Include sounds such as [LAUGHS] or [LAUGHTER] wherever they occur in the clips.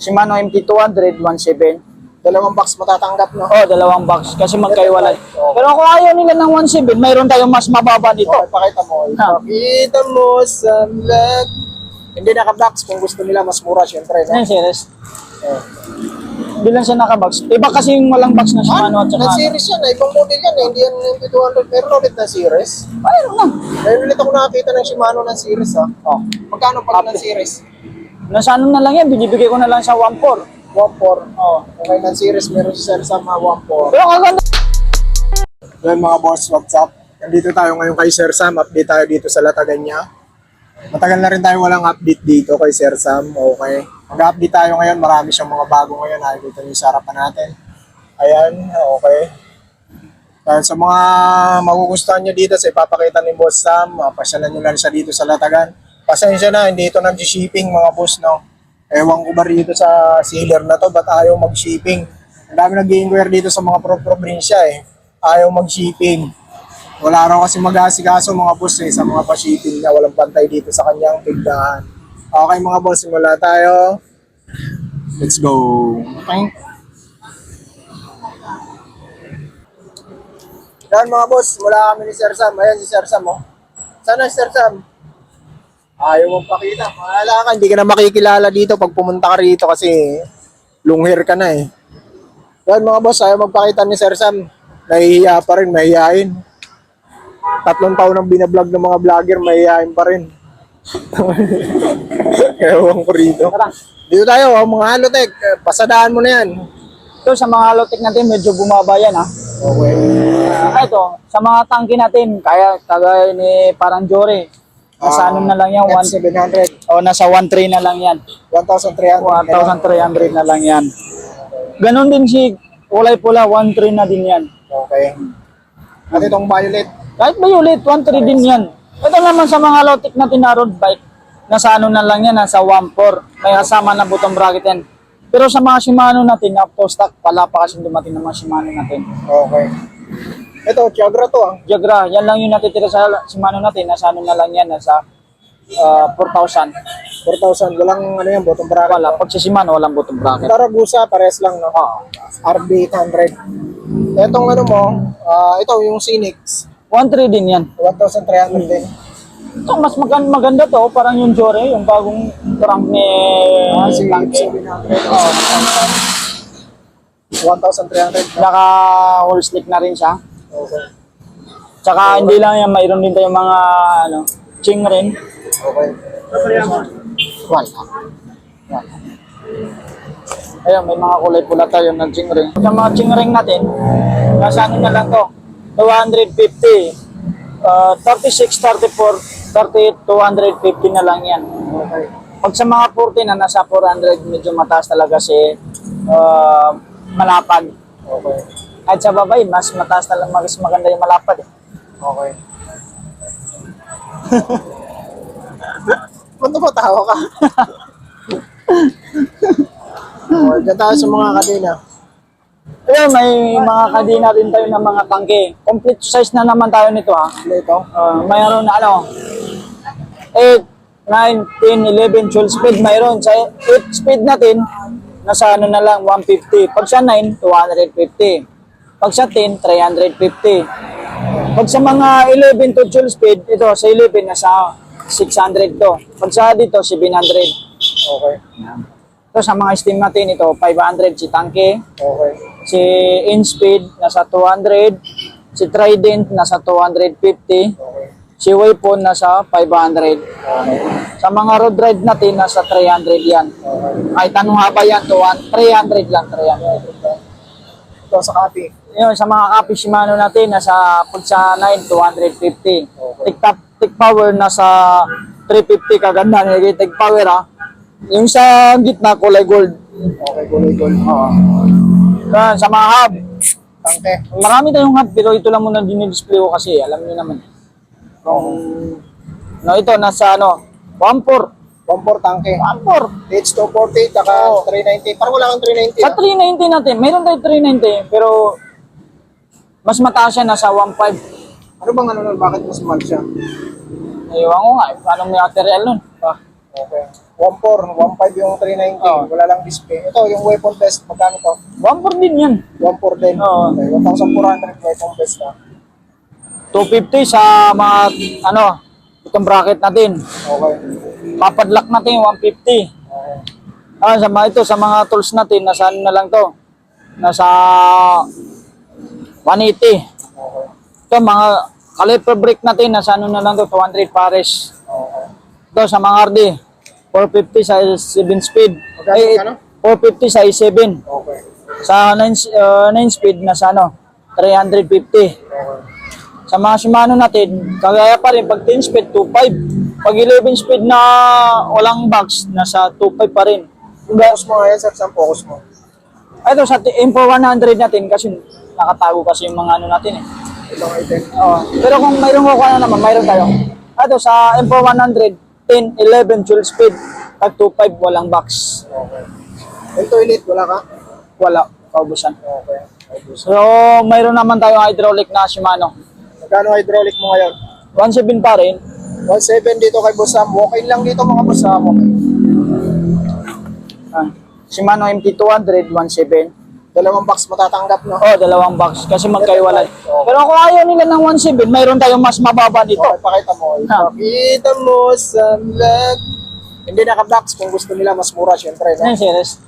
Shimano MT200, 1.7. Dalawang box matatanggap, no? Oh, dalawang box kasi magkaiwalay. Pero kung ayaw nila ng 1.7, mayroon tayong mas mababa dito. Okay, pakita mo. Pakita mo sa vlog. Hindi naka-box kung gusto nila mas mura, syempre. No? Yan, series. Eh. Hindi lang siya nakabox. Iba kasi yung walang box na Shimano at saka... na series yan, eh. ibang model yan, eh. hindi yan yung 200. Meron ulit na series. Mayroon na. Meron ulit ako nakakita ng Shimano ng series, ha. Oh. Magkano pag ng series? Nasa ano na lang yan, binibigay ko na lang sa 1.4. 1.4. Oh. Okay, ng series meron si Sir Sam, ha, 1.4. Pero kaganda. Well, mga boss, what's up? Nandito tayo ngayon kay Sir Sam. Update tayo dito sa Latagan niya. Matagal na rin tayo walang update dito kay Sir Sam. Okay. Mag-update tayo ngayon. Marami siyang mga bago ngayon. Nakikita niyo sa harapan natin. Ayan. Okay. Dahil sa mga magugustuhan niyo dito sa ipapakita ni Boss Sam, pasyalan niyo lang siya dito sa Latagan. Pasensya na, hindi ito nag-shipping mga boss, no? Ewan ko ba rito sa sealer na to, ba't ayaw mag-shipping? Ang dami nag-inquire dito sa mga pro probinsya eh. Ayaw mag-shipping. Wala raw kasi mag-asikaso mga boss eh, sa mga pa-shipping niya. Walang pantay dito sa kanyang tigdahan. Okay mga boss, simula tayo. Let's go. Okay. Yan mga boss, mula kami ni Sir Sam. Ayan si Sir Sam oh. Sana si Sir Sam? Ayaw mong pakita. Mahala ka, hindi ka na makikilala dito pag pumunta ka rito kasi lungher ka na eh. Yan mga boss, ayaw magpakita ni Sir Sam. Nahihiya pa rin, mahihiyain. Tatlong taon ang binablog ng mga vlogger, mahihiyain pa rin. [LAUGHS] Ewan ko rito. Dito tayo, oh, mga halotek. Pasadaan mo na yan. Ito sa mga halotek natin, medyo bumaba yan ha. Okay. Ah, ito, sa mga tangke natin, kaya kagaya ni parang Jory. Nasa ano na lang yan, one, 700. o nasa 1.3 na lang yan. 1,300. 1,300 na lang yan. Ganon din si kulay pula, 1.3 na din yan. Okay. At itong violet. Kahit ba ulit, 1.3 din yan. Ito naman sa mga natin na road bike, nasa ano na lang yan, nasa 1.4. May kasama na button bracket yan. Pero sa mga Shimano natin, up to stock, pala pa kasi dumating ng mga Shimano natin. Okay. Ito, Tiagra to ah. Jagra, yan lang yung natitira sa Shimano natin, nasa ano na lang yan, nasa ah, 4,000. 4,000. Walang ano yan, bottom bracket. Wala, pag sa Shimano, walang button bracket. Taragusa, pares lang, no? Oo. RB 800. Etong ano mo, ah ito yung Phoenix. 1.3 din yan. 1,300 din. Ito, mas magan maganda to, parang yung Jore, yung bagong trunk ni Ah, si Tangke. 700. Oo. 1,300. Naka whole stick na rin siya. Okay. Tsaka hindi lang yan, mayroon din tayong mga ano, ching rin. Okay. Wala. Yan. Ayun, may mga kulay pula tayo ng ching ring. Sa mga ching ring natin, nasa ano na lang to? 250. Uh, 36, 34, 38, 250 na lang yan. Okay. Pag sa mga 40 na nasa 400, medyo mataas talaga si uh, malapad. Okay. Kahit sa babae, mas mataas talaga, mas maganda yung malapad. Eh. Okay. Ba't napatawa ka? okay, dyan tayo sa mga kadena. Ayun, may mga kadina rin tayo ng mga tangke. Complete size na naman tayo nito ha. Ito. Uh, mayroon na ano, 8, 9, 10, 11, 12 speed mayroon. Sa 8 speed natin, nasa ano na lang, 150. Pag sa 9, 250. Pag sa 10, 350. Pag sa mga 11 to 12 speed, ito sa 11, nasa 600 to. Pag sa dito, 700. Okay. Ito sa mga steam natin, ito 500 si Tangke. Okay. Si InSpeed, nasa 200. Si Trident, nasa 250. Okay. Si Waypon nasa 500. Sa mga road ride natin, nasa 300 yan. Kahit anong haba yan, to 300 lang, 300. Ito sa copy. Yun, sa mga kapi Shimano natin, nasa pag sa 9, 250. Tick, tap, tick power, nasa 350. Kaganda, nilagay tick power ha. Yung sa gitna, kulay gold. Okay, kulay gold. Oo. Yan, sa mga hub. Tangke. Marami tayong hub, pero ito lang muna dinidisplay ko kasi, alam niyo naman. Kung, no, ito, nasa ano, 1.4. 1.4 tangke. 1.4. H240, tsaka Oo. 390. Parang wala kang 390. Sa ah. 390 natin, mayroon tayo 390, pero mas mataas siya, nasa 1.5. Ano bang ano nun? Bakit mas mahal siya? Ewan ko nga, eh, may material nun? Ah, Okay. 1.4, 1.5 yung 390. Oo. Wala lang display. Ito, yung weapon test, magkano to? 1.4 din yan. 1.4 din. Oo. Okay, 1,400 weapon test na. 250 sa mga, ano, itong bracket natin. Okay. Papadlock natin yung 150. Okay. Ah, sa mga ito, sa mga tools natin, nasa ano na lang to? Nasa 180. Okay. Ito, mga caliper brake natin, nasa ano na lang to? 200 pares. Okay. Ito, sa mga RD, 450 sa 7 speed. Magkano, Ay, magkano? 450 sa 7. Okay. Sa 9, uh, 9 speed, nasa ano? 350. Okay. Sa mga Shimano natin, kagaya pa rin, pag 10 speed, 2.5. Pag 11 speed na walang box, nasa 2.5 pa rin. Focus mo nga yan, sir. Saan focus mo? Ito sa t- Info 100 natin kasi nakatago kasi yung mga ano natin eh. Itong item. Oo. Pero kung mayroong kukuha na naman, mayroon tayo. Ito sa Info 100, 10, 11, 12 speed, tag 2.5, walang box. Okay. Yung toilet, wala ka? Wala, kaubusan. Okay. So, mayroon naman tayong hydraulic na Shimano. Magkano hydraulic mo ngayon? 1.7 pa rin. 1.7 dito kay Boss Sam. Okay lang dito mga Boss Sam. Okay. Ah, Shimano MT200, 1.7. Dalawang box matatanggap, no? Oh, dalawang box kasi magkaiwalay. Pero kung ayaw nila ng 1.7, mayroon tayong mas mababa dito. Okay, pakita mo. Pakita mo sa vlog. Hindi naka-box kung gusto nila mas mura, syempre. No? Ano yung series?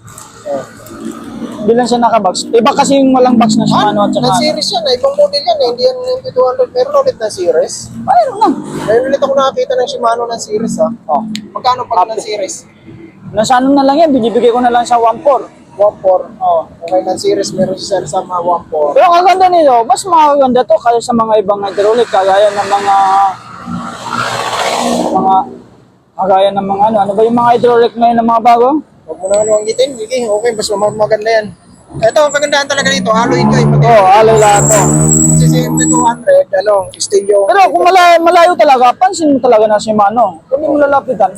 Hindi lang siya nakabox. Iba kasi yung walang box na Shimano at na saka... series yan. eh. Ibang model yan. eh. Hindi yan yung 200. Meron ulit na series. Mayroon na. Ngayon ulit ako nakakita ng Shimano ng series, ha? Oh. Magkano pag ng series? Nasa ano na lang yan, binibigay ko na lang sa 1.4. 1.4. Oh. Okay, ng series meron si Sir Sam, ah, 1.4. Pero ang ganda nito, mas maganda to kaya sa mga ibang hydraulic, kagaya ng mga... mga... Kagaya ng mga ano, ano ba yung mga hydraulic ngayon ng mga bago? Huwag mo naman wanggitin. Sige, okay. Mas mag- maganda yan. Ito, ang kagandahan talaga dito. Alloy ito eh. Pati, Oh, alay lahat to. Kasi si MT200, ano, steel yung... Pero kung malayo, malayo talaga, pansin mo talaga na Shimano. Kung hindi mo lalapitan,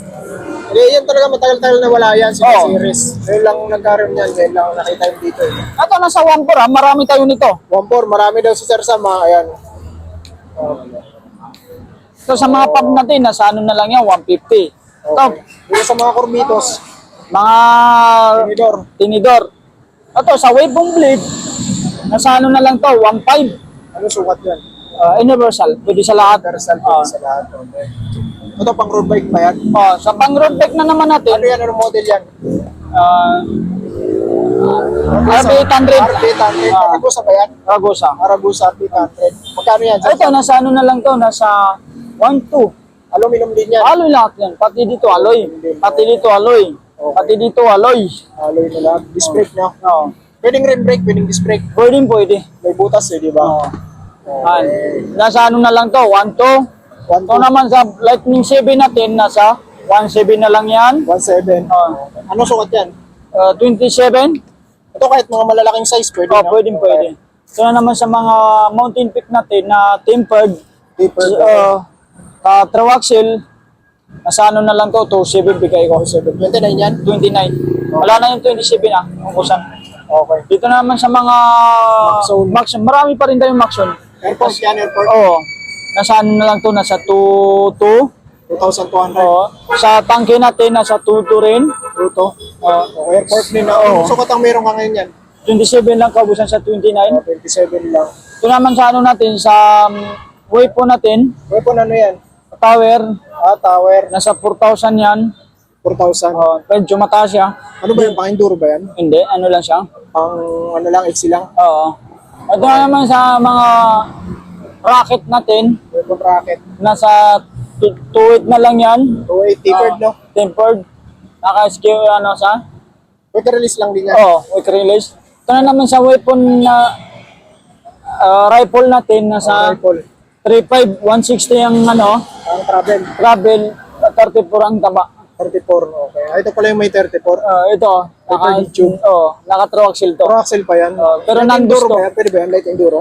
Hindi, yan talaga matagal-tagal na wala yan sa Oo. series. Ngayon lang nagkaroon yan. Ngayon lang nakita yung dito eh. Ito, nasa 1.4 ha, marami tayo nito. 1.4, marami daw si Sir Sam, ah. Ayan. Oh, So sa mga pub natin, nasa ano na lang yan, 150. Ito, okay. Dito sa mga kurbitos, mga tinidor. tinidor. Ito, sa wavebone blade, nasa ano na lang to, 1.5. Ano sukat yan? Uh, universal, pwede sa lahat. Universal Ah. sa lahat. Okay. Ito pang road bike pa yan. Oh, sa pang road bike na naman natin, Ano yan? Ano model yan? uh, RB800. RB800. Ah. Aragusa ba yan? Ragusa. Aragusa RB800. Magkano yan? Ito, nasa ano na lang to, nasa 1.2. Aluminum din yan. Alloy lahat yan. Pati dito alloy. Pati dito alloy. Pati dito alloy. Alloy na lang. Disc brake no? Oh. Pwedeng rim brake, pwedeng disc brake. Pwede pwede. May butas eh, di ba? Oh. Okay. Nasa ano na lang to, 1.2. One, Ito naman sa Lightning 7 natin, nasa 1.7 na lang yan. 1.7. Oh. Ano sukat yan? Uh, 27. Ito kahit mga malalaking size, pwede Oh, no? pwede, pwede. Ito na naman sa mga mountain peak natin na tempered, Deeper. uh, uh, triaxle, nasa ano na lang to, 2.7 bigay ko. 29 yan? 29. Wala na yung 27 ah, kukusan. Okay. Dito naman sa mga Maxon. Maxon, marami pa rin tayong Maxon. Airport yan, airport. Oo. Nasa ano na lang to, nasa 2, 2. 2,200. Oo. Sa tangke natin, nasa 2, 2 rin. Bruto. Oo. Okay, airport din na. Oo. Sukat ang meron ka ngayon yan? 27 lang kaubusan sa 29. Oh, 27 lang. Ito naman sa ano natin, sa um, waypo natin, Weapon ano yan? tower, Ah, tower. nasa 4,000 yan. 4,000. Oo. medyo mataas siya. Ano ba yan? Pang-enduro ba yan? Hindi, ano lang siya. Pang ano lang, XC lang? Oo. Ito na naman sa mga rocket natin, Weapon rocket. nasa 2.8 na lang yan. 280 tapered, no? Tempered. Naka-skill ano sa? Quick release lang din yan. Oo, quick release. Ito na naman sa weapon na ah, rifle natin, nasa Rifle. 3.5, 160 ang ano, Ang travel. travel, 34 ang taba. 34, okay. Ah, ito pala yung may 34. Ah, ito, naka, Tempered tube. oh, naka-troaxle to. Pro axle pa yan. Oh, pero enduro to. ba yan? Pwede ba yan? Light enduro?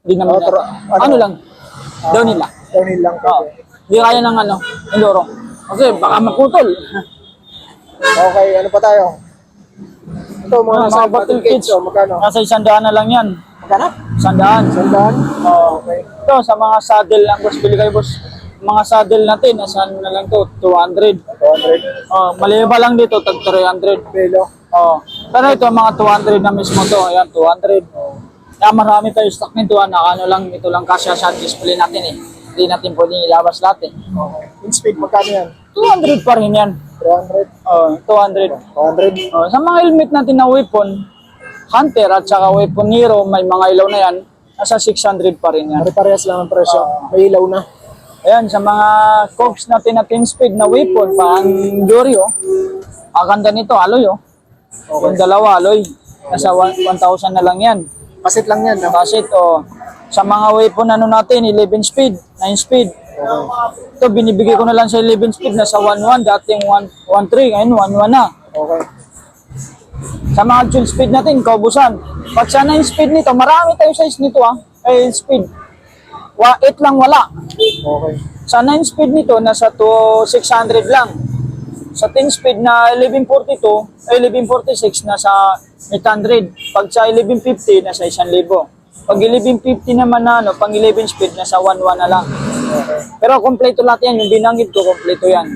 Hindi naman Oh, tro- ano, ano? lang, downhill lang. Downhill lang. Oo. pwede. Hindi kaya ng ano, enduro. Kasi baka maputol. Okay, ano pa tayo? Ito, mga Mga, nasa mga battle kits, Oh, magkano? nasa isandaan na lang yan. Magkano? Isandaan. Sandaan? Oo. Okay. Ito, sa mga saddle ang boss, bili kayo boss. Mga saddle natin, nasa ano na lang to, 200. 200. Oh, mali pa lang dito, tag 300. Pelo. Oh. Pero ito, mga 200 na mismo to. Ayan, 200. Kaya marami tayo stock nito. Ah. Naka, ano lang, ito lang kasya sa display natin eh. Hindi natin pwedeng ilabas lahat eh. Okay. In speed, magkano yan? 200 pa rin yan. 300. Oh, 200. 200. Oh, sa mga helmet natin na weapon, Hunter at saka Weapon Hero, may mga ilaw na yan, nasa 600 pa rin yan. Pare-parehas lang ang presyo. May ilaw na. Ayan, sa mga cogs natin na 10 speed na weapon, pang Dory, oh. Ang ganda nito, aloy, oh. Yung dalawa, aloy. Nasa 1 1,000 na lang yan. Pasit lang yan. No? Kasi ito, sa mga weapon ano natin, 11 speed, 9 speed. Ito, binibigay ko na lang sa 11 speed, nasa 1.1, dating 1.3, ngayon 1.1 na. Okay. Sa mga dual speed natin, kaubusan. Pag sa 9 speed nito, marami tayong size nito ah, eh, speed. Wa, 8 lang wala. Okay. Sa 9 speed nito, nasa to 600 lang. Sa 10 speed na 1142, eh, 1146, nasa 800. Pag sa 1150, nasa 1,000. Pag 1150 naman na, ano, pang 11 speed, nasa 11 na lang. Okay. Pero kompleto lahat yan, yung binanggit ko, kompleto yan.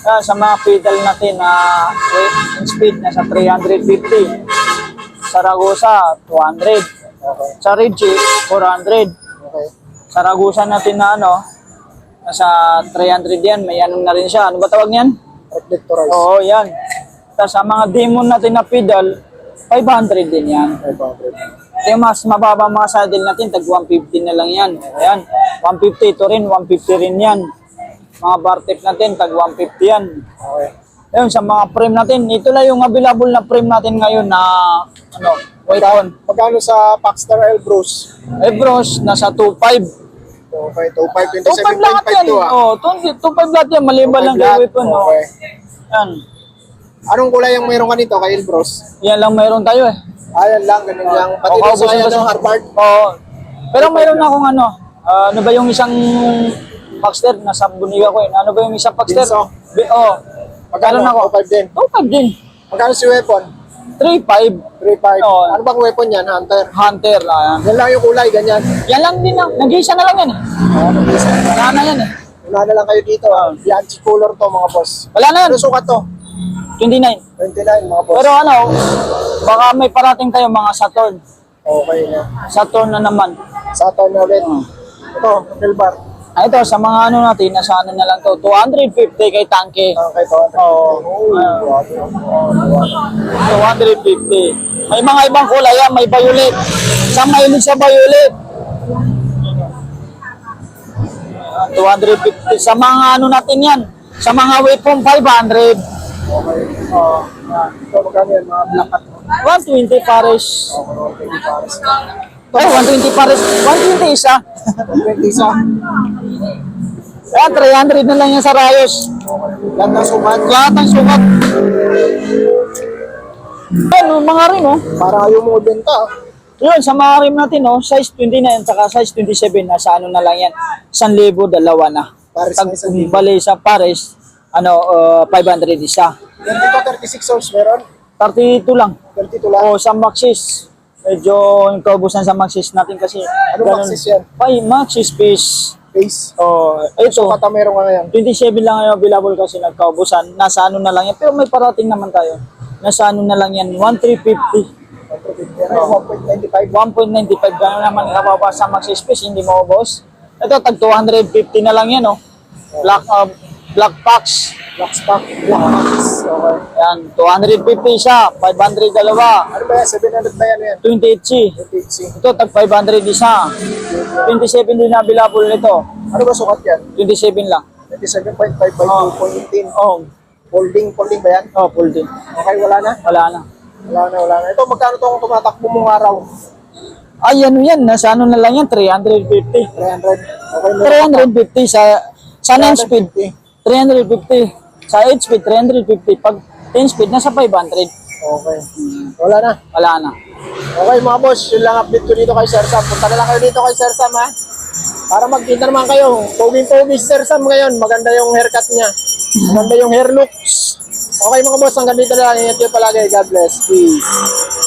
Ah, sa mga pedal natin na uh, speed, nasa 350. Saragosa, 200. Okay. Sa Ridge, 400. Okay. Saragosa natin na ano, nasa 300 yan, may anong na rin siya. Ano ba tawag niyan? Reflectorize. Oo, yan. Tapos sa mga demon natin na pedal, 500 din yan. 500. Yung mas mababa mga saddle natin, tag 150 na lang yan. Ayan, 150 ito rin, 150 rin yan. Mga bar tip natin, tag 150 yan. Okay. Ayun, sa mga frame natin, ito lang yung available na frame natin ngayon na, ano, wait on. Magkano sa Paxtar Elbros? Eh bros, nasa 2.5. Okay, 25, 2.5 lahat yan. 27.52 ah. Oh, 2.5 lahat yan, maliban lang 2.5 kay lahat. weapon. Oh. Okay. Yan. Anong kulay yung mayroon ka nito kay Elbros? Yan lang mayroon tayo eh. Ayan lang, ganun lang. Pati doon sa gusto- ng Harvard. Oo. Pero mayroon akong ano, ah, ano ba yung isang Paxter? Nasa buniga ko eh. Ano ba yung isang Paxter? Dinso? Bi- oh. Magkano Meron ako. 5 din. 2.5 din. Magkano si weapon? 3.5. 3.5. Oo. Ano bang weapon yan, Hunter? Hunter. Ayan. Yan lang yung kulay, ganyan. Yan lang din lang. Nag-isa na lang yan eh. Oo, nag-isa. Wala na yan eh. Una na lang kayo dito. ah. Bianchi color to, mga boss. Wala na yan. Ano sukat to? 29. 29, mga boss. Pero ano, baka may parating tayo mga Saturn. Okay na. Saturn na naman. Saturn na ulit. Hmm. Ito, Milbar. Ah, ito, sa mga ano natin, nasa ano na lang to, 250 kay Tanke. Okay, to. Oo. Oh, 250. May mga ibang kulay yan, may violet. Sa mahilig sa violet. 250. Sa mga ano natin yan, sa mga weapon, 500. Okay. Oh, yan. Ito, magkano yan? Mga black at 120 pares. Okay, pares. Ay, 120 pares. 120 isa. 20 isa. Ayan, 300 na lang yan sa Rayos. Lahat ng sukat. Lahat ng sukat. Ayan, mga rin, oh. Para ayaw mo benta. ah. Yun, sa mga rim natin, oh, size 29 saka size 27, nasa ano na lang yan, 1,000, dalawa na. Pares Tag, na isang libo. bali sa pares, ano, uh, 500 isa. Yan dito, 36 ounce meron. 32 lang. 32 lang. O, sa Maxis, medyo yung kaubusan sa Maxis natin kasi. Ano ganun. Maxis yan? Ay, Maxis piece. Base. Oh, ito, Sukat ang meron ka ngayon. 27 lang ngayon available kasi nagkaubusan. Nasa ano na lang yan. Pero may parating naman tayo. Nasa ano na lang yan, 1,350. 1.95. 1.95 gano'n naman kababa sa Maxi Space, hindi mo boss. Ito, tag 250 na lang yan, oh. Black, uh, black box. Black stock. Box. Okay. Yan, 250 isa, 500 dalawa, Ano ba yan? 700 ba yan yan? 28 chi. 28 Ito, tag 500 isa. 27 din na available nito. Ano ba sukat yan? 27 lang. 27.5 by Oh. 2.18. Oh, Folding, folding ba yan? oh, full din. Okay, wala na? Wala na. Wala na, wala na. Ito, magkano to kung tumatakbo mong araw? Ay, ano yan, nasa ano na lang yan, 350. 300. Okay, meron 350 sa sa 9 speed. 350. Sa 8 speed, 350. Pag 10 speed, nasa 500. Okay. Wala na. Wala na. Okay mga boss, yun lang update ko dito kay Sir Sam. Punta na lang kayo dito kay Sir Sam ha. Para magkita naman kayo. Poging-pogi si Sir Sam ngayon. Maganda yung haircut niya. Maganda yung hair looks. Okay mga boss, hanggang dito na lang. Ingat kayo palagi. God bless. Peace.